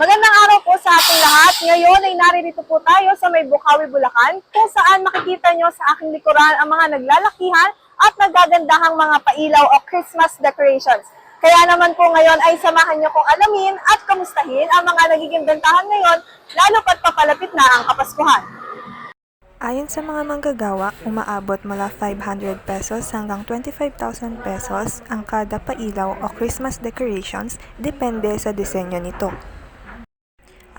Magandang araw po sa ating lahat. Ngayon ay naririto po tayo sa may Bukawi, Bulacan, kung saan makikita nyo sa aking likuran ang mga naglalakihan at nagagandahang mga pailaw o Christmas decorations. Kaya naman po ngayon ay samahan nyo kong alamin at kamustahin ang mga nagiging bentahan ngayon, lalo pat papalapit na ang Kapaskuhan. Ayon sa mga manggagawa, umaabot mula 500 pesos hanggang 25,000 pesos ang kada pailaw o Christmas decorations depende sa disenyo nito.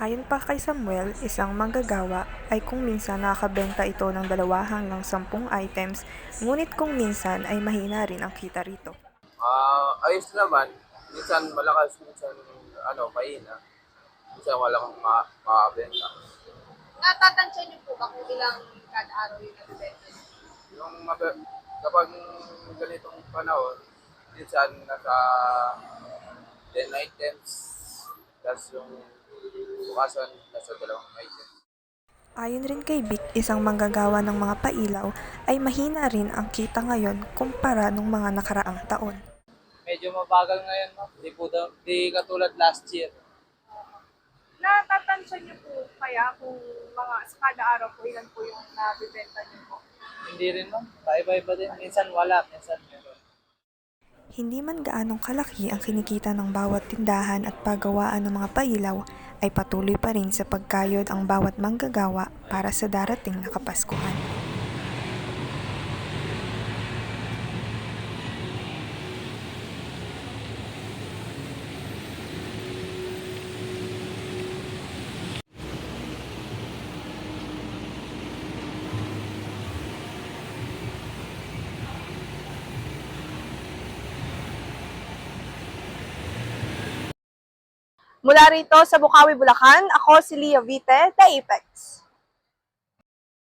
Ayon pa kay Samuel, isang manggagawa ay kung minsan nakakabenta ito ng dalawa hanggang sampung items, ngunit kung minsan ay mahina rin ang kita rito. Ah, ayos naman. Minsan malakas, minsan ano, mahina. Minsan walang ma makabenta. Natatansya niyo po ba kung ilang kada araw yung nabibenta? Yung mabe- kapag ganitong panahon, minsan nasa 10 items, tapos yung bukasan nasa dalawang items. Ayon rin kay Vic, isang manggagawa ng mga pailaw, ay mahina rin ang kita ngayon kumpara nung mga nakaraang taon. medyo mabagal ngayon, no? Di po daw, di katulad last year. Natatansya niyo po kaya kung mga sa kada araw po ilan po yung nabibenta niyo po? Hindi rin, no? Paiba-iba din. Minsan wala, minsan meron. Hindi man gaanong kalaki ang kinikita ng bawat tindahan at paggawaan ng mga pailaw, ay patuloy pa rin sa pagkayod ang bawat manggagawa para sa darating na Kapaskuhan. Mula rito sa Bukawi, Bulacan, ako si Leah Vite, The Apex.